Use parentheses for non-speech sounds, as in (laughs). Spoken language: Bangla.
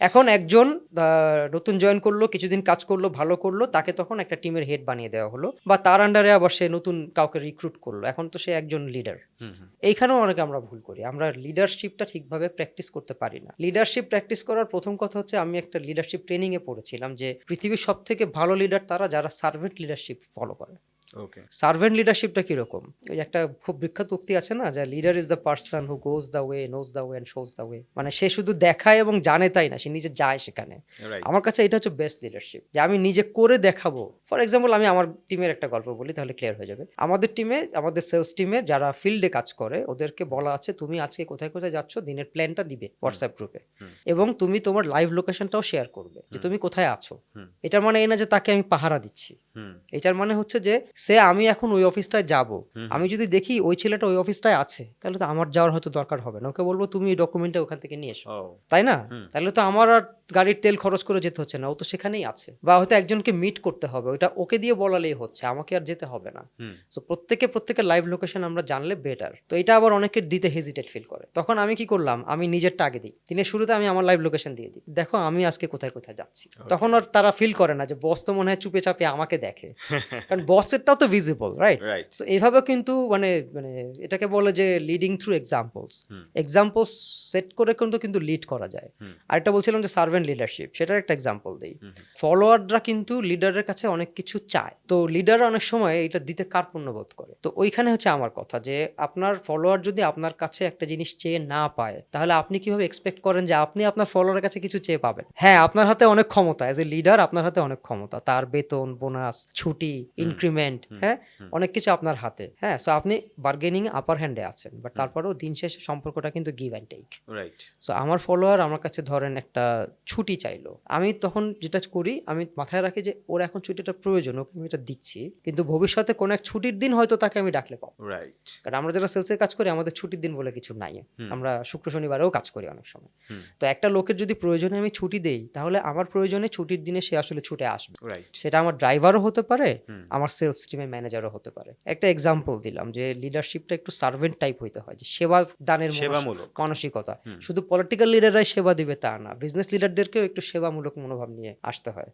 এখন একজন নতুন জয়েন করল কিছুদিন কাজ করল ভালো করল তাকে তখন একটা টিমের হেড বানিয়ে দেওয়া হলো। বা তার আন্ডারে আবার সে নতুন কাউকে রিক্রুট করল। এখন তো সে একজন লিডার। এইখানেও অনেকে আমরা ভুল করি। আমরা লিডারশিপটা ঠিকভাবে প্র্যাকটিস করতে পারি না। লিডারশিপ প্র্যাকটিস করার প্রথম কথা হচ্ছে আমি একটা লিডারশিপ ট্রেনিংয়ে পড়েছিলাম যে পৃথিবীর সব থেকে ভালো লিডার তারা যারা সার্ভেন্ট লিডারশিপ ফলো করে। সার্ভেন্ট লিডারশিপটা কীরকম? ওই একটা খুব বিখ্যাত উক্তি আছে না যে leader is the person who goes the way knows the way and shows the way মানে সে শুধু দেখায় এবং জানে তাই না সে নিজে যায় সেখানে। আমার কাছে এটা হচ্ছে বেস্ট লিডারশিপ যে আমি নিজে করে দেখাবো। ফর এক্সাম্পল আমি আমার টিমের একটা গল্প বলি তাহলে ক্লিয়ার হয়ে যাবে। আমাদের টিমে আমাদের সেলস টিমে যারা ফিল্ডে কাজ করে ওদেরকে বলা আছে তুমি আজকে কোথায় কোথায় যাচ্ছ? দিনের প্ল্যানটা দিবে হোয়াটসঅ্যাপ গ্রুপে এবং তুমি তোমার লাইভ লোকেশনটাও শেয়ার করবে যে তুমি কোথায় আছো। এটার মানে এই না যে তাকে আমি পাহারা দিচ্ছি। এটার মানে হচ্ছে যে সে আমি এখন ওই অফিসটায় যাব। আমি যদি দেখি ওই ছেলেটা ওই অফিসটায় আছে তাহলে তো আমার যাওয়ার হয়তো দরকার হবে না। ওকে বলব তুমি এই ডকুমেন্টটা ওখান থেকে নিয়ে এসো। তাই না? তাহলে তো আমার আর গাড়ির তেল খরচ করে যেতে হচ্ছে না ও তো সেখানেই আছে। বা হয়তো একজনকে মিট করতে হবে ওটা ওকে দিয়ে বলালেই হচ্ছে আমাকে আর যেতে হবে না। সো প্রত্যেকে প্রত্যেকের লাইভ লোকেশন আমরা জানলে বেটার তো এটা আবার অনেকের দিতে হেজিটেট ফিল করে। তখন আমি কি করলাম আমি নিজেরটা আগে দিই। দিনের শুরুতে আমি আমার লাইভ লোকেশন দিয়ে দিই। দেখো আমি আজকে কোথায় কোথায় যাচ্ছি। তখন আর তারা ফিল করে না যে বস তো মনে হয় চুপে চাপে আমাকে দেখে। (laughs) কারণ বসেরটাও তো ভিজিবল রাইট সো এইভাবে কিন্তু মানে মানে এটাকে বলে যে leading through examples. Examples set করে কিন্তু কিন্তু লিড করা যায়। আর আরেকটা বলছিলাম যে সার্ভেন্ট লিডারশিপ সেটার একটা এক্সাম্পল দিই। ফলোয়াররা কিন্তু লিডারের কাছে অনেক কিছু চায়। তো লিডার অনেক সময় এটা দিতে কার্পণ্য বোধ করে। তো ওইখানে হচ্ছে আমার কথা যে আপনার ফলোয়ার যদি আপনার কাছে একটা জিনিস চেয়ে না পায় তাহলে আপনি কীভাবে এক্সপেক্ট করেন যে আপনি আপনার ফলোয়ারের কাছে কিছু চেয়ে পাবেন? হ্যাঁ আপনার হাতে অনেক ক্ষমতা। এজ এ লিডার আপনার হাতে অনেক ক্ষমতা। তার বেতন বোনাস ছুটি ইনক্রিমেন্ট হ্যাঁ? অনেক কিছু আপনার হাতে হ্যাঁ? সো আপনি বার্গেনিং আপার হ্যান্ডে আছেন বাট তারপরেও দিন শেষে সম্পর্কটা কিন্তু give and take right so আমার ফলোয়ার আমার কাছে ধরেন একটা ছুটি চাইলো। আমি তখন যেটা করি আমি মাথায় রাখি যে ওর এখন ছুটিটা প্রয়োজন ওকে আমি এটা দিচ্ছি কিন্তু ভবিষ্যতে কোনো এক ছুটির দিন হয়তো তাকে আমি ডাকলে পাবো। রাইট কারণ আমরা যারা সেলসের কাজ করি আমাদের ছুটির দিন বলে কিছু নাই। আমরা শুক্র শনিবারেও কাজ করি অনেক সময়। তো একটা লোকের যদি প্রয়োজনে আমি ছুটি দেই তাহলে আমার প্রয়োজনে ছুটির দিনে সে আসলে ছুটে আসবে। সেটা আমার ড্রাইভারও হতে পারে আমার সেলস টিমের ম্যানেজারও হতে পারে। একটা এক্সাম্পল দিলাম যে লিডারশিপটা একটু সার্ভেন্ট টাইপ হইতে হয় যে সেবা দানের। মানসিকতা। শুধু পলিটিক্যাল লিডাররাই সেবা দিবে তা না বিজনেস লিডারদেরকেও একটু সেবামূলক মনোভাব নিয়ে আসতে হয়।